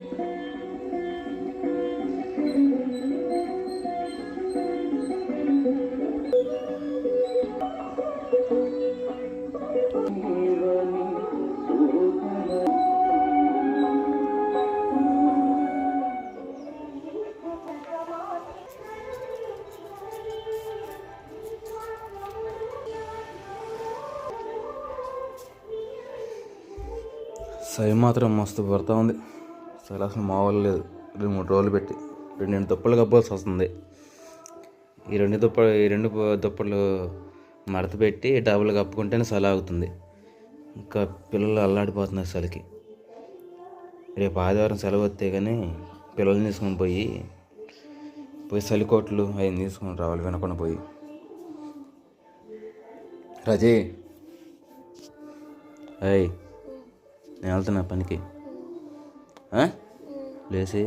సై మాత్రం మస్తు పడతా ఉంది. అసలు అసలు మామూలు లేదు. రెండు మూడు రోజులు పెట్టి రెండు రెండు దుప్పలు కప్పాల్సి వస్తుంది. ఈ రెండు దుప్ప ఈ రెండు దుప్పలు మడత పెట్టి డబుల్ కప్పుకుంటేనే చలి ఆగుతుంది ఇంకా పిల్లలు అల్లాడిపోతున్నారు చలికి. రేపు ఆదివారం సెలవు వస్తే కానీ పిల్లల్ని తీసుకొని పోయి పోయి చలికోట్లు అవి తీసుకొని రావాలి వినకుండా పోయి. రజీ. అయ్ నేను వెళ్తున్నా పనికి. లేచి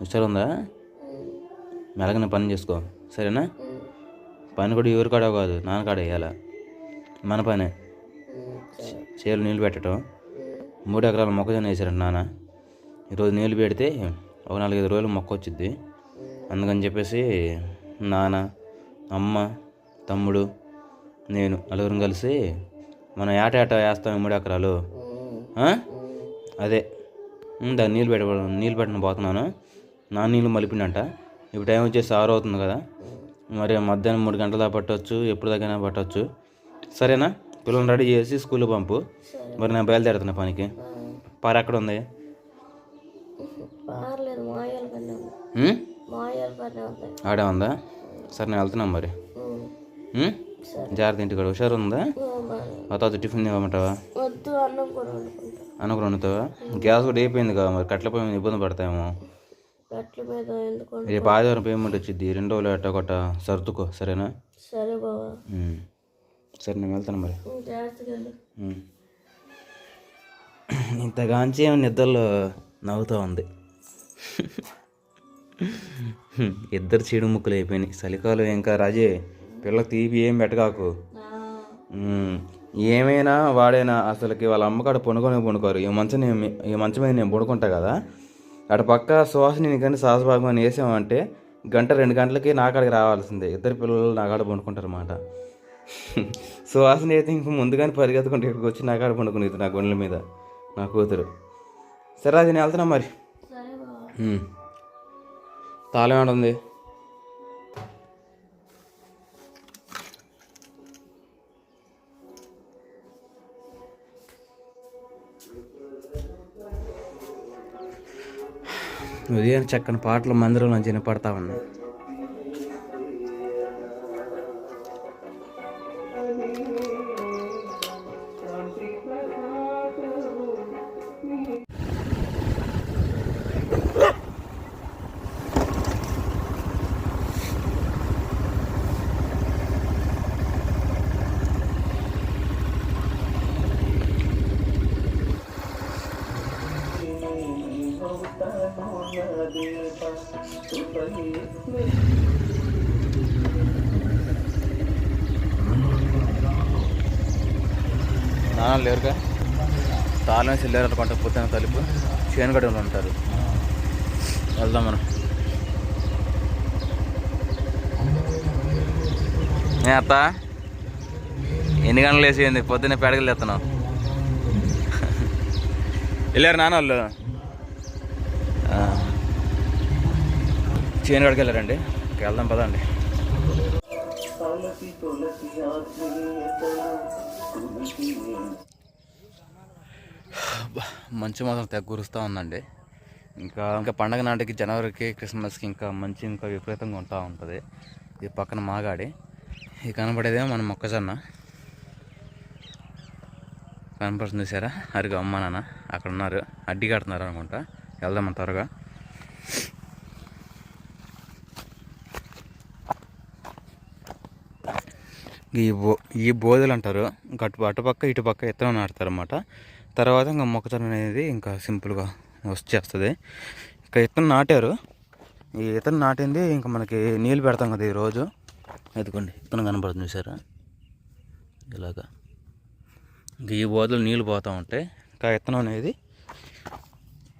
హుషారు ఉందా మెలగన పని చేసుకో. సరేనా? పని కూడా ఎవరి కాడ కాదు నాన్న కాడ వేయాలా మన పనే. చేలు నీళ్ళు పెట్టడం మూడు ఎకరాల మొక్కజొన్న వేసారంట నాన్న. ఈరోజు నీళ్ళు పెడితే ఒక నాలుగైదు రోజులు మొక్క వచ్చింది అందుకని చెప్పేసి నాన్న అమ్మ తమ్ముడు నేను నలుగురం కలిసి మనం ఏట ఏట వేస్తాం మూడు ఎకరాలు. అదే. దాన్ని నీళ్ళు పెట్ట నీళ్ళు పెట్టిన పోతున్నాను. నా నీళ్ళు మలిపిండంట. ఇప్పుడు టైం వచ్చేసి ఆరు అవుతుంది కదా. మరి మధ్యాహ్నం మూడు గంటల దాకా పట్టవచ్చు ఎప్పుడు దాకైనా పట్టవచ్చు సరేనా? పిల్లల్ని రెడీ చేసి స్కూల్కి పంపు. మరి నేను బయలుదేరుతున్నా పనికి. పార ఎక్కడ ఉంది? ఆడే ఉందా? సరే నేను వెళ్తున్నాను మరి? జాగ్రత్త ఇంటికాడ. హుషారు ఉందా? తర్వాత టిఫిన్ ఇవ్వమంటావా? వండుతావా గ్యాస్ కూడా అయిపోయింది కదా మరి కట్ల పొయ్యి మీద ఇబ్బంది పడతాయేమో మీద ఎందుకు రేపు ఆదివారం పేమెంట్ వచ్చింది రెండు అట్ట కొట్ట సర్దుకో సరేనా? సరే బావా. ఉమ్. సరే నేను వెళ్తాను మరి. ఇంతగాంచి ఏమో నిద్రలో నవ్వుతూ ఉంది. ఇద్దరు చీడు ముక్కలు అయిపోయినాయి. చలికాలం ఇంకా రాజే? పిల్లకి తీపి ఏం పెట్టగాకు. ఏమైనా వాడైనా అసలుకి వాళ్ళ అమ్మకాడ పొనుకొని పొనుకోరు. ఈ మంచం నేను ఈ మంచం మీద నేను పడుకుంటా కదా. అటు పక్క సుహాసిని కానీ సాహసభాగం అని వేసామంటే గంట రెండు గంటలకి నా కాడికి రావాల్సిందే. ఇద్దరు పిల్లలు నా కాడ పండుకుంటారు అన్నమాట సుహాసిని అయితే ఇంక ముందుగానే పరిగెత్తుకుంటే ఇక్కడికి వచ్చి నా కాడ పండుకునేది నా గుండెల మీద నా కూతురు. సరే అది నేను వెళ్తున్నా మరి. తాళం ఏడ ఉదయం చక్కని పాటలు మందిరంలో జనపడతా వినపడతా ఉన్నాయి నాన్న లేరుగా తాళం వేసి వెళ్ళారు అనుకుంటా పొద్దున తలుపు. చేనుగడ ఉంటారు. వెళ్దాం మనం. అత్త? ఎన్ని గంటలు వేసి పొద్దున్నే పెడగలు ఎత్తున్నావు వెళ్ళారు నాన్న వాళ్ళు చేనుగడికి వెళ్ళారండి ఇంక వెళ్దాం పదండి. మంచు మాత్రం తెగ కురుస్తూ ఉందండి. ఇంకా ఇంకా పండగ నాటికి జనవరికి క్రిస్మస్కి ఇంకా మంచి ఇంకా విపరీతంగా ఉంటా ఉంటుంది. ఇది పక్కన మాగాడి. ఇది కనపడేదేమో మన మొక్కజొన్న. కనపడుతుంది చూసారా? అరిగా అమ్మ నాన్న అక్కడ ఉన్నారు అడ్డి కడుతున్నారు అనుకుంటా. వెళ్దాం త్వరగా? ఈ బో ఈ బోధలు అంటారు. ఇంకా అటు అటుపక్క ఇటుపక్క ఇత్తనం నాటుతారు అనమాట తర్వాత ఇంకా మొక్కజొన్న అనేది ఇంకా సింపుల్గా వచ్చేస్తుంది ఇంకా ఇతను నాటారు. ఈ ఇతను నాటింది ఇంకా మనకి నీళ్ళు పెడతాం కదా ఈరోజు ఎదుకోండి ఇతను కనపడుతుంది చూసారా? ఇలాగా. ఈ బోధలు నీళ్ళు పోతూ ఉంటాయి ఇంకా ఇతనం అనేది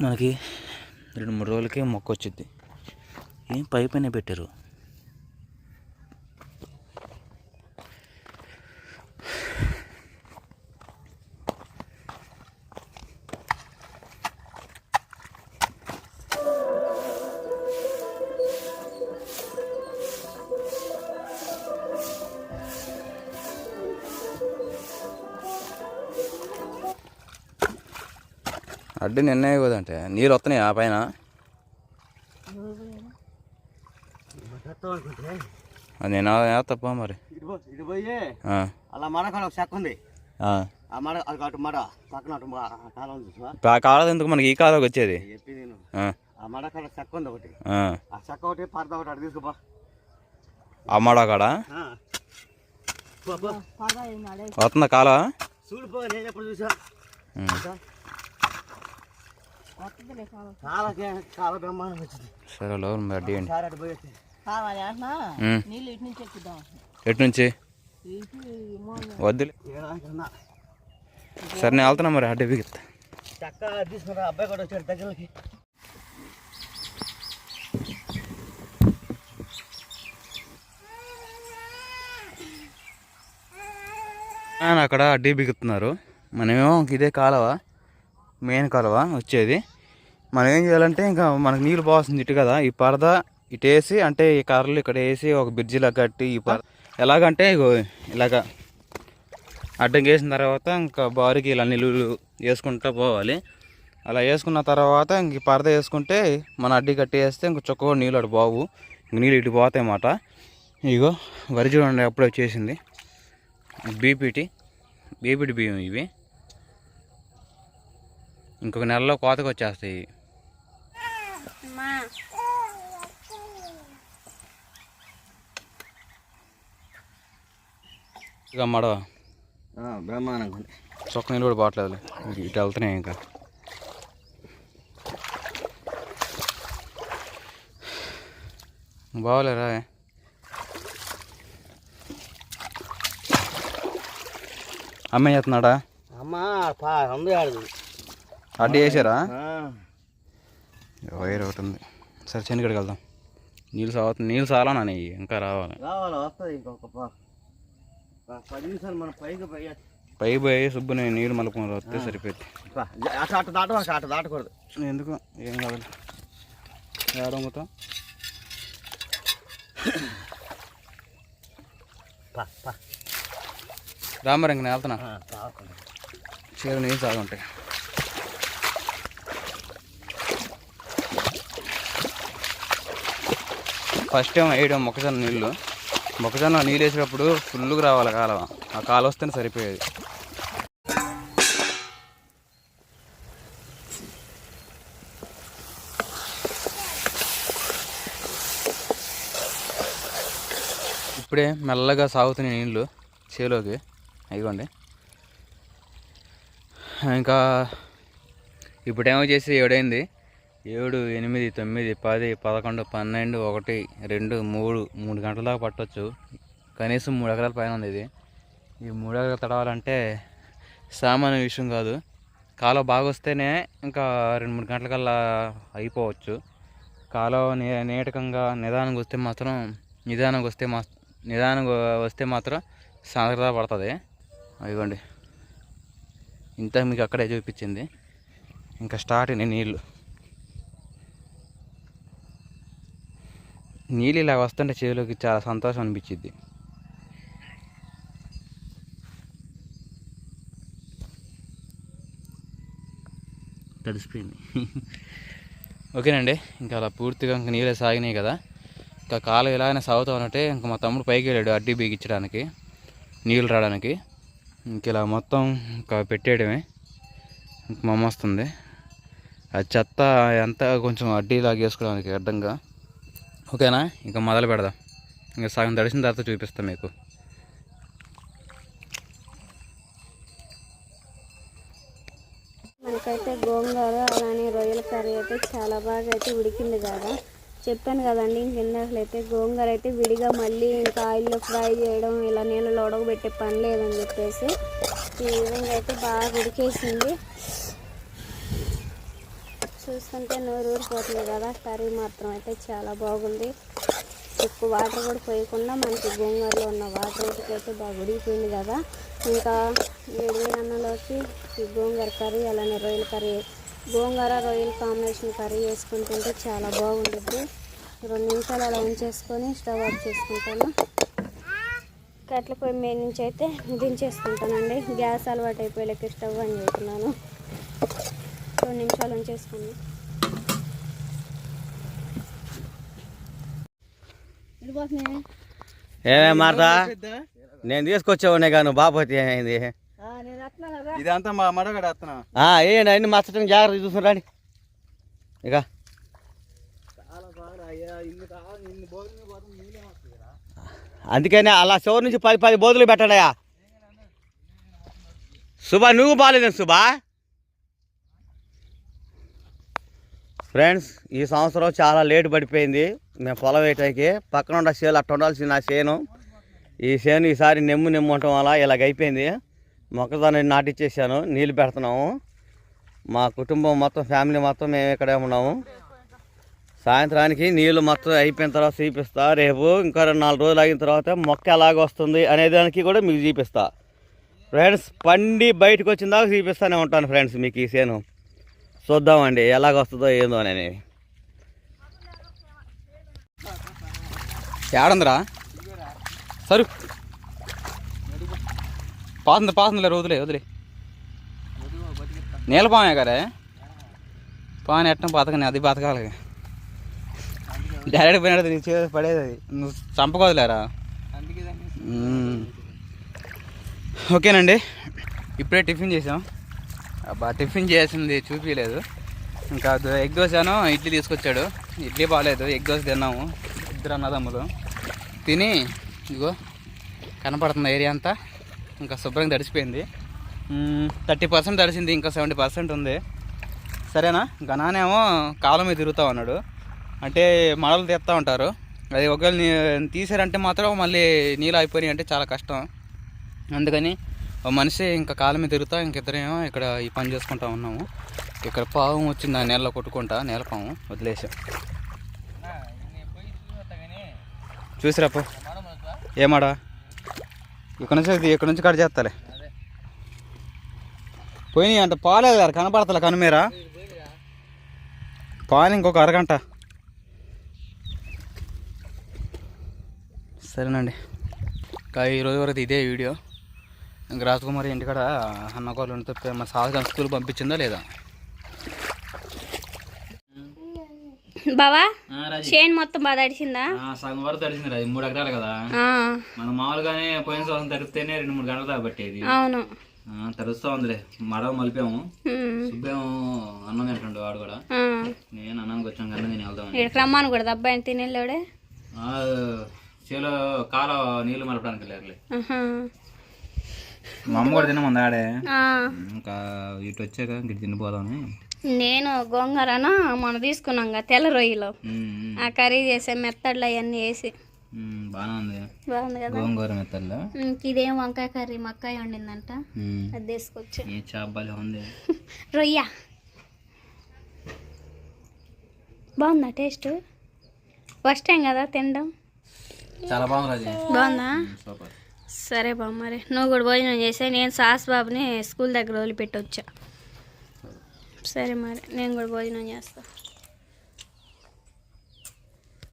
మనకి రెండు మూడు రోజులకే మొక్క వచ్చింది ఏం పై పైన పెట్టారు. అడ్డు నిన్నే కదంటే. నీళ్ళు వస్తున్నాయి ఆ పైన? నేను తప్ప మరి? ఇటు పోయి ఆ, అలా మడకాడ ఒక చెక్క ఉంది. ఆ. ఆ మడ అది అటు మడ పక్కన అటు మ- ఆ కాలం చూసా ఇప్పుడు ఆ కాలం ఎందుకు మనకి ఈ కాలం వచ్చేది? ఆ, మడకాడ చెక్క ఉంది ఒకటి. ఆ. చెక్క ఒకటి పరద ఒకటి అటు తీసుకుపా. ఆ. పో, పో. వస్తుందా కాలం? చూడు పో నేను ఎప్పుడు చూసా? నుంచి ఎక్కుదాం. ఎటు నుంచి? వద్దులే. సరే నేను వెళ్తున్నా మరి అడ్డీ బిగిస్తా అబ్బాయి కూడా వచ్చాడు దగ్గరకి. ఆయన అక్కడ అడ్డీ బిగుతున్నారు మనమేమో ఇదే కాలువ? మెయిన్ కాలువ వచ్చేది. మనం ఏం చేయాలంటే ఇంకా మనకు నీళ్ళు పోవాల్సింది ఇటు కదా ఈ పరద ఇటు వేసి అంటే ఈ కర్రలు ఇక్కడ వేసి ఒక బ్రిడ్జిలా కట్టి ఈ పర ఎలాగంటే ఇగో ఇలాగ అడ్డం వేసిన తర్వాత ఇంకా బారికి ఇలా నీళ్ళు వేసుకుంటూ పోవాలి. అలా వేసుకున్న తర్వాత ఇంక ఈ పరద వేసుకుంటే మన అడ్డి కట్టి వేస్తే ఇంక చొక్క నీళ్ళు అటు బావు ఇంక నీళ్ళు ఇటు పోతాయి అన్నమాట. ఇగో వరి చూడండి అప్పుడే వచ్చేసింది. బీపీటీ బీపీటీ బియ్యం ఇవి. ఇంకొక నెలలో కోతకు వచ్చేస్తాయి ఇక మడవ. బ్రహ్మాండంగా చొక్క నీళ్ళు కూడా పోవట్లేదు ఇటు వెళ్తున్నాయి ఇంకా. బాగోలేరా అమ్మాయి చేస్తున్నాడా? అమ్మ పా ఉంది ఆడదు అడ్డీ వేసారా వైర్ ఒకటి ఉంది. సరే చెనిగడికి వెళ్దాం. నీళ్ళు సాగుతుంది నీళ్ళు చాలా నాని ఇంకా రావాలి. రావాలి వస్తుంది ఇంకొక ప- ప- పది నిమిషాలు మనం పైకి పోయి పై పోయి సుబ్బుని నీళ్ళు మలుపుకొని వస్తే సరిపోద్ది. పా, అటు అటు దాట అటు దాటకూడదు. ఎందుకు? ఏం కాదు ఏడొంగుతాం పా, పా. రామర్ ఇంక నేను వెళ్తున్నా. చీర నీళ్ళు సాగుంటాయి. ఫస్ట్ టైం వేయడం మొక్కజొన్న నీళ్ళు. మొక్కజొన్న నీళ్ళు వేసేటప్పుడు ఫుల్గా రావాలి కాలువ. ఆ కాలు వస్తేనే సరిపోయేది. ఇప్పుడే మెల్లగా సాగుతున్నాయి నీళ్ళు చేలోకి. అయిగోండి ఇంకా ఇప్పుడేమో చేసి ఏడైంది. ఏడు ఎనిమిది తొమ్మిది పది పదకొండు పన్నెండు ఒకటి రెండు మూడు మూడు గంటల దాకా పట్టవచ్చు కనీసం మూడు ఎకరాల పైన ఉంది ఇది. ఈ మూడు ఎకరాలు తడవాలంటే సామాన్య విషయం కాదు. కాలువ బాగా వస్తేనే ఇంకా రెండు మూడు గంటలకల్లా అయిపోవచ్చు. కాలువ నీ నీటకంగా నిదానంగా వస్తే మాత్రం నిదానంగా వస్తే మా నిదానంగా వస్తే మాత్రం సాంద్రత పడుతుంది. అదిగోండి ఇంత మీకు అక్కడే చూపించింది. ఇంకా స్టార్ట్ అయినాయి నీళ్ళు నీళ్ళు ఇలా వస్తుంటే చెవిలోకి చాలా సంతోషం అనిపించింది తడిసిపోయింది. ఓకేనండి ఇంకా అలా పూర్తిగా ఇంకా నీళ్ళే సాగినాయి కదా. ఇంకా కాలు ఇలాగనే సాగుతాం ఉన్నట్టే ఇంకా మా తమ్ముడు పైకి వెళ్ళాడు అడ్డి బీగించడానికి నీళ్ళు రావడానికి. ఇంక ఇలా మొత్తం ఇంకా పెట్టేయడమే. ఇంక మమ్మ వస్తుంది. ఆ చెత్త ఎంత కొంచెం అడ్డీ లాగేసుకోవడానికి అడ్డంగా. ఓకేనా? ఇంకా మొదలు పెడదాం. ఇంకా సగం తడిసిన తర్వాత చూపిస్తాం మీకు. మనకైతే గోంగూర అలానే రొయ్యల కర్రీ అయితే చాలా బాగా అయితే ఉడికింది కదా. చెప్పాను కదండి ఇంకెందాకలైతే గోంగూర అయితే విడిగా మళ్ళీ ఇంకా ఆయిల్లో ఫ్రై చేయడం ఇలా నీళ్ళలో ఉడకబెట్టే పని లేదని చెప్పేసి ఈ విధంగా అయితే బాగా ఉడికేసింది. చూస్తుంటే నోరు ఊరిపోతుంది కదా? కర్రీ మాత్రం అయితే చాలా బాగుంది. ఎక్కువ వాటర్ కూడా పోయకుండా మనకి గోంగూరలో ఉన్న వాటర్ అయితే బాగా ఉడికిపోయింది కదా? ఇంకా వేడి వేడి అన్నంలోకి ఈ గోంగూర కర్రీ అలానే రొయ్యల కర్రీ. గోంగూర రొయ్యల కాంబినేషన్ కర్రీ వేసుకుంటుంటే తింటే చాలా బాగుంటుంది. రెండు నిమిషాలు అలా ఉంచేసుకొని స్టవ్ ఆఫ్ చేసుకుంటాను. కట్ల పొయ్యి మీద నుంచి అయితే దించేసుకుంటానండి. గ్యాస్ అలవాటు అయిపోయేలాకి స్టవ్ అని చెప్తున్నాను రెండు నిమిషాలు ఉంచేసుకుని ఏమే మారతా? నేను ఏమైంది నేను అట్లా కదా. ఇదంతా మా మడగడ వస్తున్నా ఏంటి అన్ని మచ్చటం జాగ్రత్త చూసుకురాని ఇక. అందుకనే అలా చివరి నుంచి పది పది బోధులు పెట్టడాయా. సుబా నువ్వు బాగాలేదు సుబా ఫ్రెండ్స్ ఈ సంవత్సరం చాలా లేట్ పడిపోయింది. మేము పొలం వేయటానికి పక్కన ఉన్న చేలు అట్ట ఉండాల్సిన నా చేను. ఈ చేను ఈసారి నెమ్ము నెమ్ము ఉండటం వల్ల ఇలాగ అయిపోయింది. మొక్కదాన్ని నాటిచ్చేసాను నీళ్ళు పెడుతున్నాము. మా కుటుంబం మొత్తం ఫ్యామిలీ మొత్తం మేము ఇక్కడే ఉన్నాము. సాయంత్రానికి నీళ్ళు మొత్తం అయిపోయిన తర్వాత చూపిస్తా రేపు ఇంకా రెండు నాలుగు రోజులు అయిన తర్వాత మొక్క ఎలాగ వస్తుంది అనే దానికి కూడా మీకు చూపిస్తా ఫ్రెండ్స్ పండి బయటకు వచ్చిన దాకా చూపిస్తానే ఉంటాను ఫ్రెండ్స్ మీకు ఈ చేను. చూద్దామండి ఎలాగ వస్తుందో ఏందో అని ఏడందిరా? సరు. పాతుంది పాతుందిలే వదిలే వదిలే. నీళ్ళ పామే కరే పాని ఎట్టం బతకని అది బతకాలి. డైరెక్ట్ పోయినట్టు నీ చేతి పడేది అది. నువ్వు చంపకోదులేరా. ఓకేనండి ఇప్పుడే టిఫిన్ చేసాం. అబ్బా టిఫిన్ చేసింది చూపించలేదు ఇంకా ఎగ్ దోశను ఇడ్లీ తీసుకొచ్చాడు. ఇడ్లీ బాగాలేదు ఎగ్ దోశ తిన్నాము. ఇద్దరు అన్నదమ్ములు. తిని ఇదిగో కనపడుతుంది ఏరియా అంతా. ఇంకా శుభ్రంగా తడిసిపోయింది. థర్టీ పర్సెంట్ తడిసింది ఇంకా సెవెంటీ పర్సెంట్ ఉంది. సరేనా? గణానేమో కాలం మీద తిరుగుతా ఉన్నాడు. అంటే మడలు తీస్తూ ఉంటారు. అది ఒకవేళ తీసారంటే మాత్రం మళ్ళీ నీళ్ళు అయిపోయినాయి అంటే చాలా కష్టం. అందుకని మనిషి ఇంకా కాలం మీద తిరుగుతా ఇంకిద్దరేమో ఇక్కడ ఈ పని చేసుకుంటా ఉన్నాము. ఇక్కడ పాము వచ్చింది ఆ నేలలో కొట్టుకుంటా నేలపాము పాము వదిలేసాం. చూసిరాపు ఏమాడా ఇక్కడ నుంచి ఇక్కడ నుంచి కట్ చేస్తాలే. పోయినాయి అంట పాలేదు గారు కనపడతలే కనుమీరా పాలు ఇంకొక అరగంట. సరేనండి. ఇంకా వరకు ఇదే వీడియో. ఇంక రాజకుమారి ఇంటికాడ అన్నకోళ్ళు తప్పి మా సాధన స్కూల్ పంపించిందా లేదా? బావా? చేను మొత్తం బాగా తడిసిందా? సగం వరకు తడిసింది అది మూడు ఎకరాలు కదా. మనం మామూలుగానే పోయిన సంవత్సరం తడిస్తేనే రెండు మూడు గంటలు పట్టేది అవును. తడుస్తా ఉందిలే మడవ మలిపాము. ఉమ్, సుబ్బేమో అన్నం తింటుండు వాడు కూడా. నేను అన్నానికి వచ్చాను కన్నా నేను వెళ్దామని. ఇక్కడికి రమ్మాను కూడా అబ్బాయిని తినేళ్ళాడే ఆ, చేలో కాల నీళ్ళు మలపడానికి ఆహా. మా అమ్మ కూడా తినమంది ఆడే ఆ, ఇంకా ఇటు వచ్చాక ఇంక ఇటు తినిపోదామని. నేను గోంగూరను మొన్న తీసుకున్నాం కదా తెల్ల రొయ్యలు. ఆ కర్రీ చేసే మెత్తడ్లు అవన్నీ వేసి. ఉంది. బాగుంది కదా? గోంగూర మెత్తల్లో ఇదేం వంకాయ కర్రీ? మక్కాయ వండిందంట. అది తీసుకొచ్చి. ఏ చేపలు ఉంది. రొయ్య. బాగుందా టేస్ట్? ఫస్ట్ టైం కదా తినడం? చాలా బాగుంది బాగుందా? సూపర్. సరే బాబు మరి. నువ్వు కూడా భోజనం చేసే నేను సాస్ బాబుని స్కూల్ దగ్గర వదిలిపెట్టి వచ్చా సరే మరి నేను కూడా భోజనం చేస్తాను